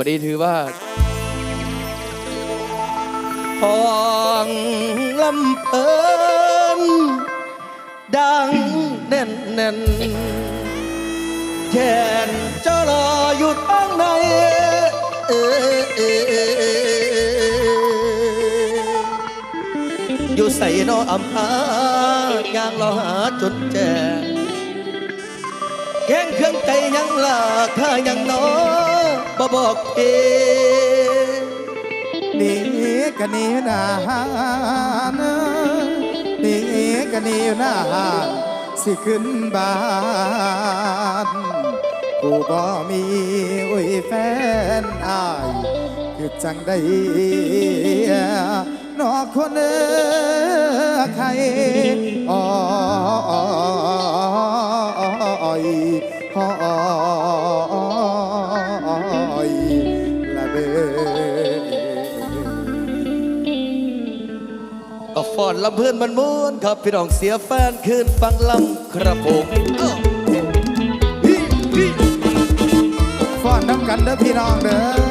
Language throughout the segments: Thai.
วันนี้ถือว่าพองลำเพลินดังแน่นแน่นแขนเจะรออยู่ทางในอยู่ใส่นออำพายางรอหาจนแจ้งแข้งเครื่องใจยังลาข้ายังนอ บ่บอกเพนี่กันหนีหน้าหานนี่กันหนีหน้าหานสิขึ้นบ้านกูบ่มีอุ้ยแฟนอายคือจังได้นอกคนเออใครอ้อย ฟอนลำเพื่อนมันม้วนครับพี่น้องเสียแฟนคืนฟังลำครับผมฟ้อนน้ำกันเด้อพี่น้องเด้อ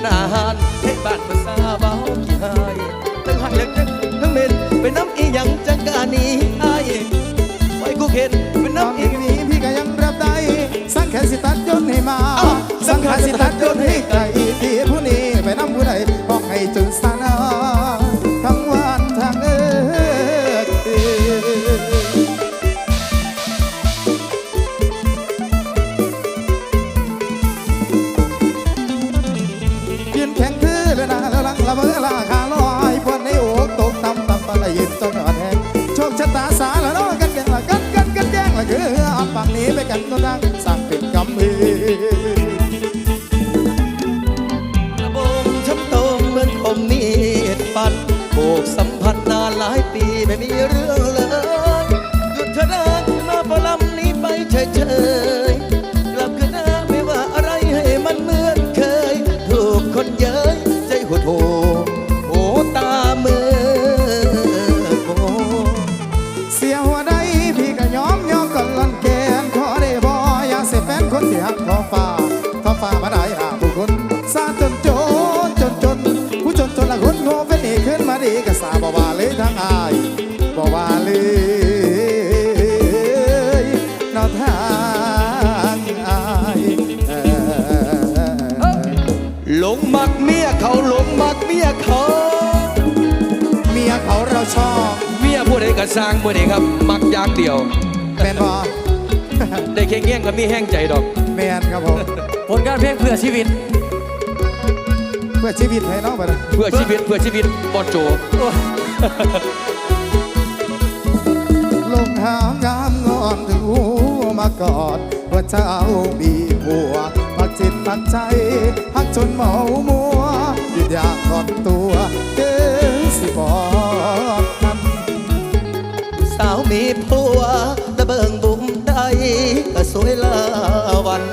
นหนีอยู่หน้าหานให้บ้านภาษาเบาขี้หายทั้งหักและจังทั้งเม็นไปน้ำอีหยังจังกาหนี้อายไว้กูเข็นเป็นน้องน้ำอีอีกนี้พี่ก็ยังรับได้ สังแค่สิตัดยนต์ให้มาเอ้าสังแค่สิตัดยนต์ให้ไกล ดฟันผูกสัมพันธ์นานหลายปีไม่มีเรื่องเลย เมียเขาหลงมักเมียเขา เมียเขาเราชอบเมียผู้ใดก็สร้างผู้ใดครับ มักอย่างเดียวแมนบ่ได้แค่เงี้ยงก็มีแห้งใจดอกแมนครับผม ผลงานเพลงเพื่อชีวิต เพื่อชีวิตให้น้องไปนะเพื่อชีวิตเพื่อชีวิตบอลโจลงหางามงอนถึงหูมากอดว่าเจ้ามีผัวพัก จิตพักใจพักจนเมามัวหยุดอยากถอนตัวเกินสิบอกนั้นสาวมีผัวตะเบิงบุ้มได้ก็สวยลาวัน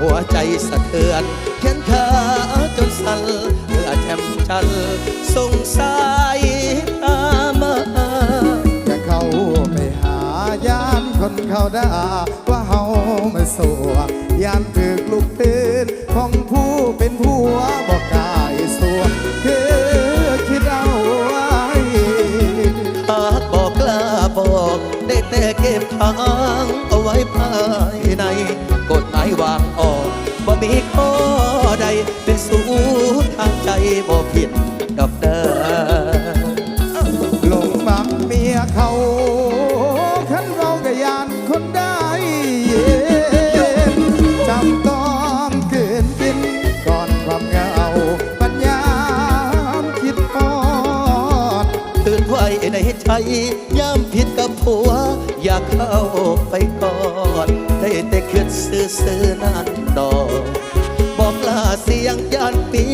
หัวใจสะเทือนแขนขาจนสั่นเพื่อแชมชันสงสัยตามาอย่าเข้าไปหายานคนเขาด่าว่าเฮาไมาสัวยยานถึกลูกตื่ ในใจยามผิดกับผัว อยากเข้าไปกอดได้แต่คิดซื่อๆนั่นดอกบอกลาเสียงยานปี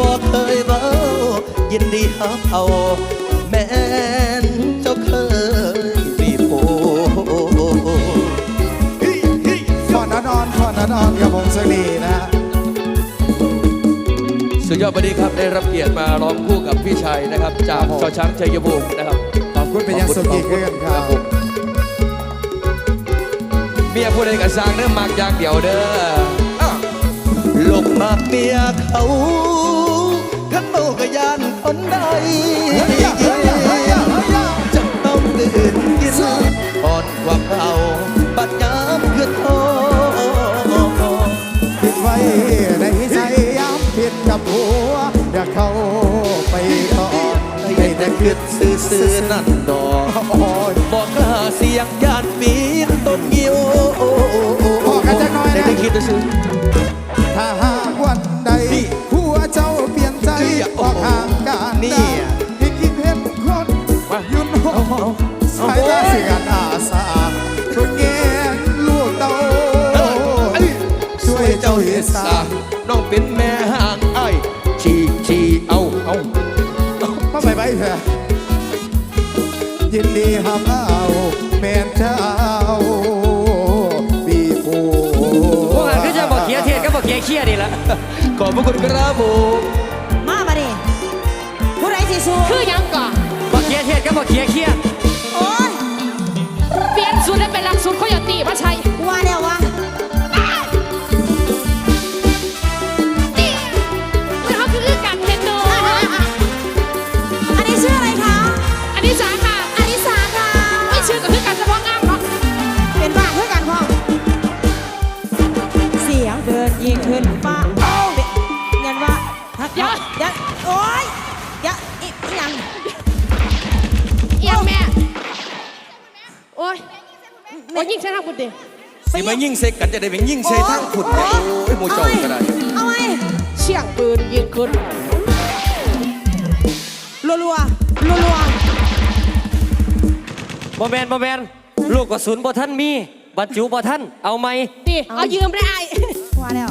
บอกเคยเบายินดีฮับเอา แม่นเจ้าเคยมีโพขอนอนอนขอนอนอนกับผมสักดีนะ สุดยอดวันนี้ครับได้รับเกียรติมาร้องคู่กับพี่ชัยนะครับ จากชอช้างชัยภูมินะครับขอบคุณเป็นอยังสุดอีกเรื่องครับผมเมียผู้ใดกับสร้างเรื่องมากอย่างเดียวเด้ออ้าวห ลบมากเมียเขาขันโมกยานคนใดจะต้องตื่นกินอ่อนกว่าเขาปัดยามคือโทผิดไว้ในใจย้ำผิดกับหัวอยากเข้าไปก่อให้แต่คิดซื่อๆนั่นดอกบอกกล้าเสียงยานปีนต้นงิ้วพอกันจักหน่อยนะได้แต่คิดซื่อ ถ้าหากวันใดนี่ผัวเจ้าเปลี่ยนใจนี่ออกห่างกันนี่ได้ที่คิดเห็นคนมายุ่นหอสายตาเสียงอาสาช่วยแงนลูกเต้าเอ้ยช่วยเจ้าเฮสาสาน้องเป็นแม่ห่างไอ้ายชีชีเอาเอามาไปไปเถอะยินดีหับ ขอบพระคุณครับผมมามาดิผู้ใดสิสู้คือหยังก่อนบอกเขียเทียนก็บอกเขียเขี้ยโอ้ยเปลี่ยนสูตรได้เป็นหลักสูตรโคโยตีมาใช้ว่าแล้ววะ โอ้ยยิ่งใช้ทางคุณดิสิมายิ่งเซ็กกันจะได้เป็นยิ่งเซ็กทั้งขุดเนี่ยโอ้ยโมเจาก็ได้เอาไว้เชี่ยงปืนยิงขึ้นรัวรัวรัวรัวบอแมนบอแมนลูกกระสุนบ่ท่านมีบรรจุบ่ท่านเอาไหมนี่เอายืมได้ไอ้ว่าแล้ว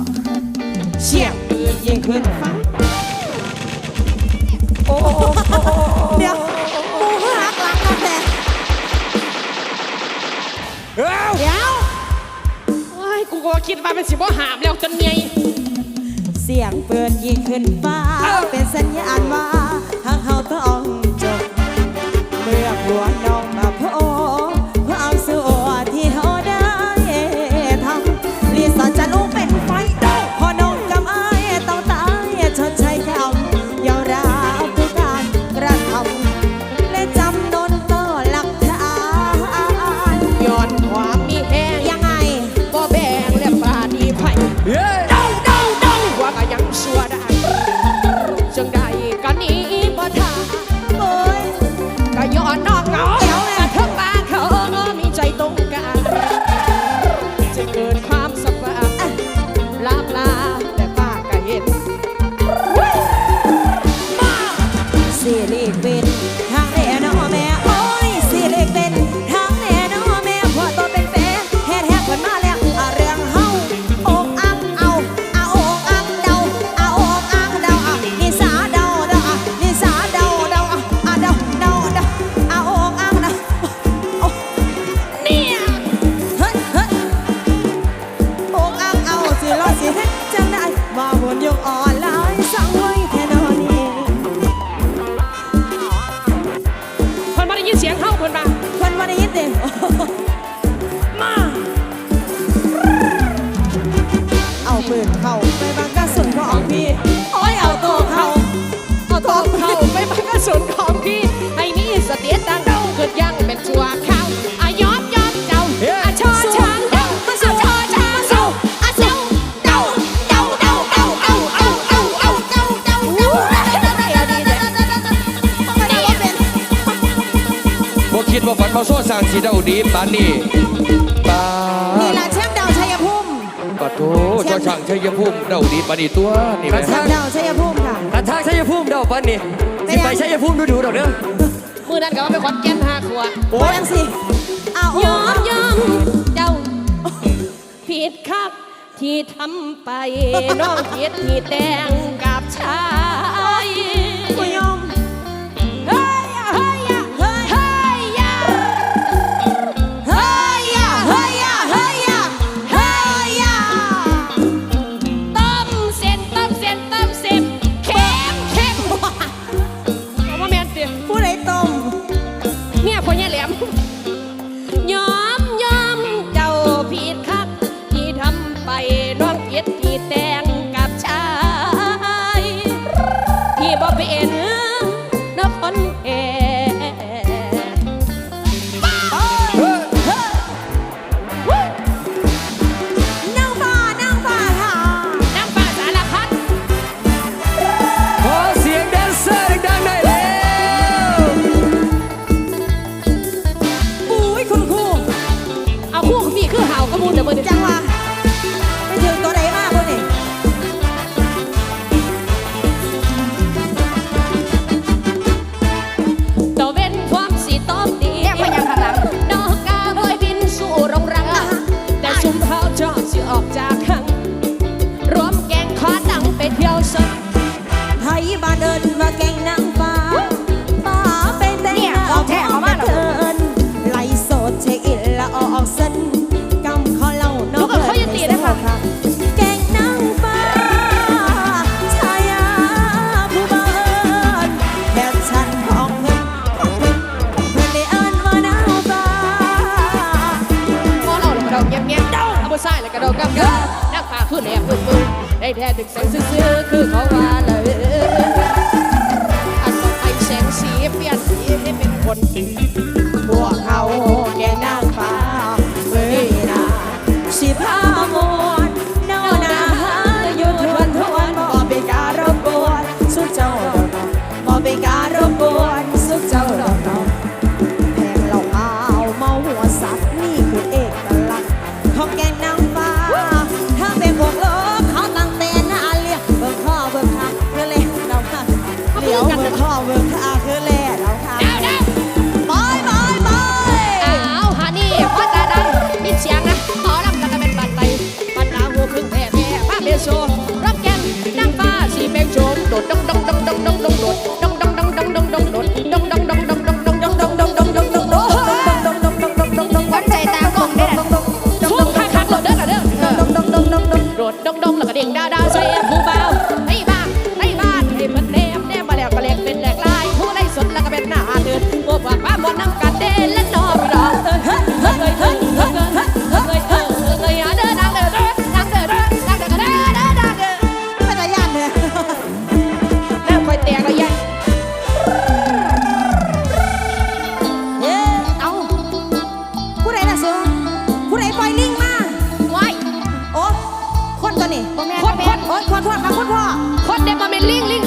เสียงปืนยิงขึ้นฟ้าเดี๋ยว เดี๋ยวโอ้ยกูก็คิดว่าเป็นสิบ่หามแล้วจนเมียเสียงปืนยิงขึ้นฟ้า เป็นสัญญาณว่าหากเขาต้องจบเมื่อผัวน้ ขาโซ่สร้างสีเดาดีปานนี่ป้านี่ละเชมป์ดาวชัยภูมิปัดโถเจ้ช่างชัยภูมิเดาดีปานนี่ตัวนี่แหละแชมป์ดาวชัยภูมิค่ะกระทางชัยภูมิเดาปานนี่สิไปชัยภูมิดูดูเดากเด้อมือนั้นก็ว่าไปขอนแก่นห้าขวดโอ้ยสิอ้าวยอมยอมเดาผิดครับที่ทำไปน้องผิดมีแดงกับชาย ได้แท้ดึกแสงซื้อคือเขาว่าเลยอันต่อไปแสงสีเปลี่ยนสีให้เป็นคนอื่น คนคนคนคนคนค่ะคุณพ่อคนเด็กมาเป็นลิงลิง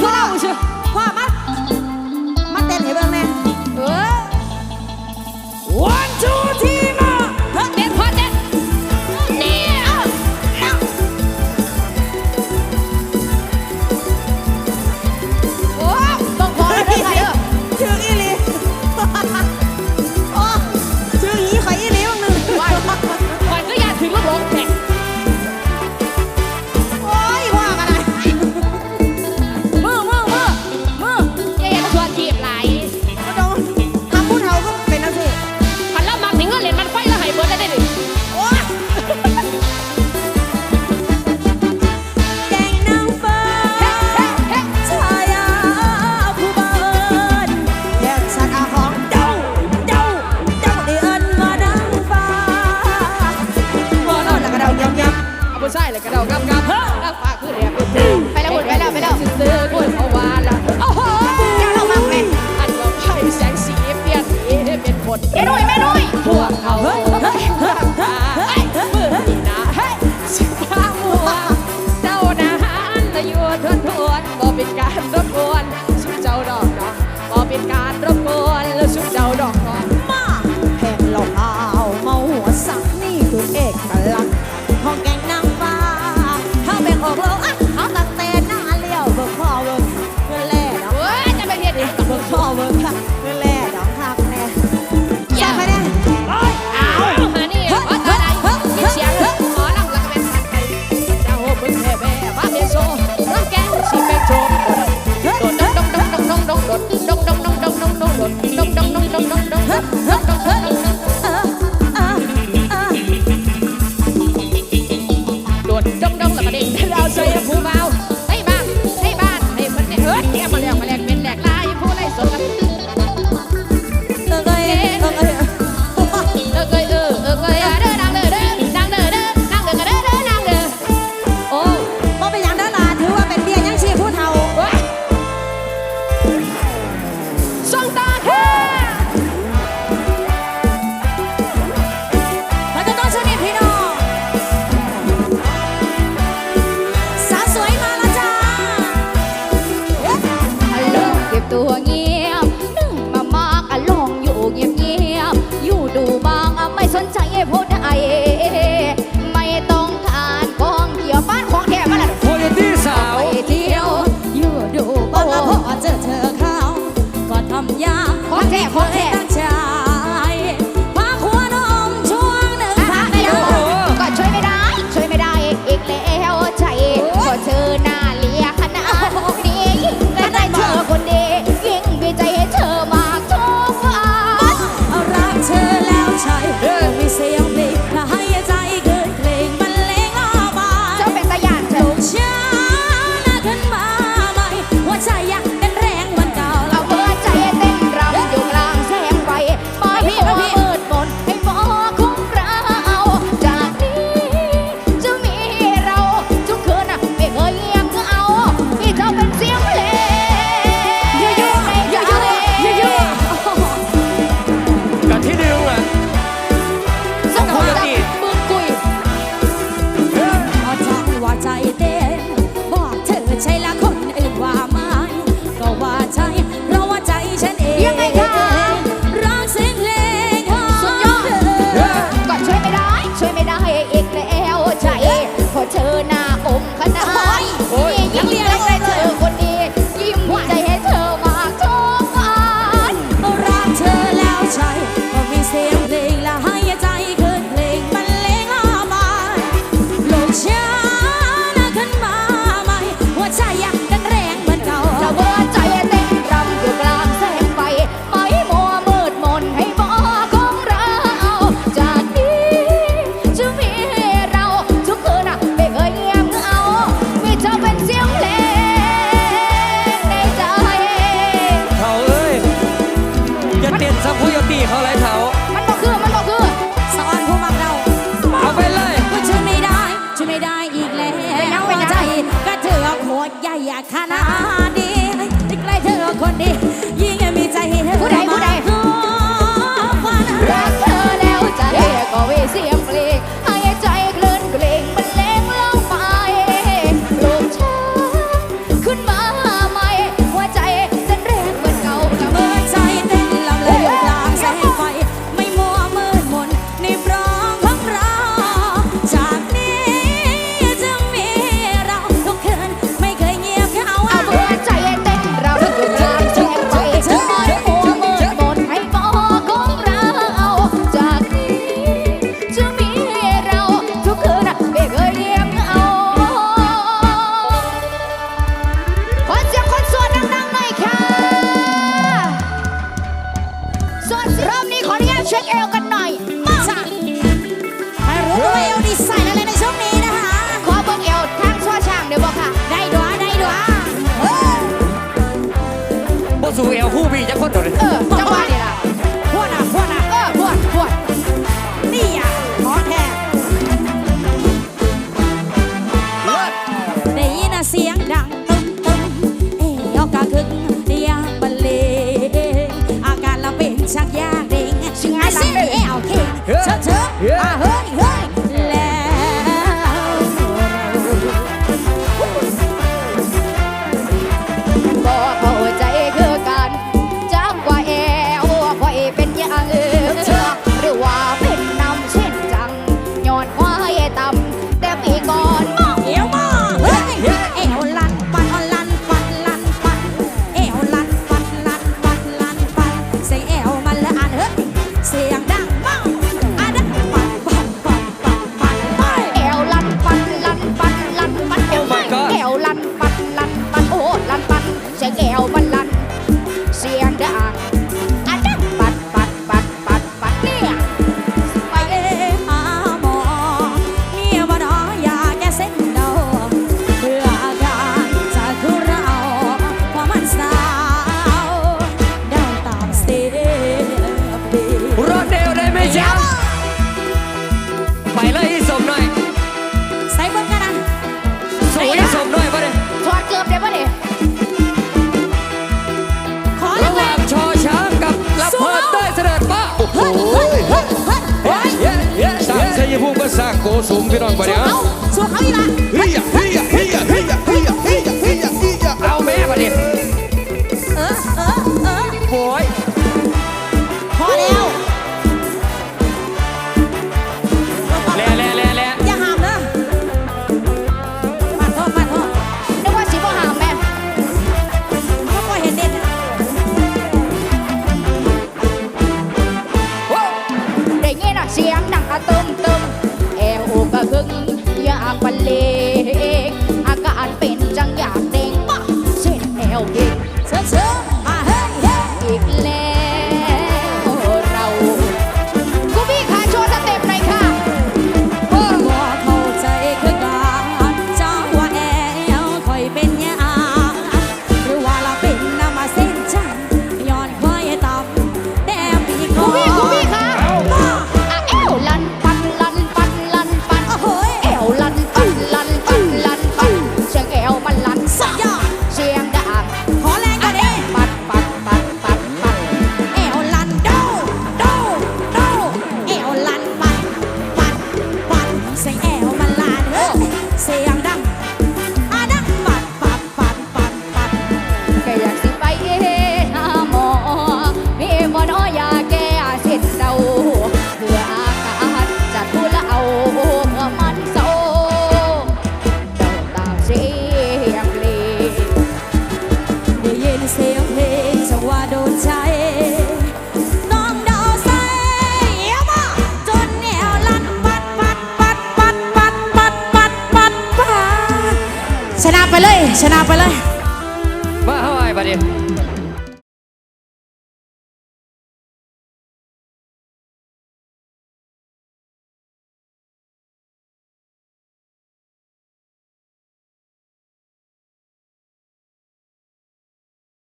좋은 배낭 마냥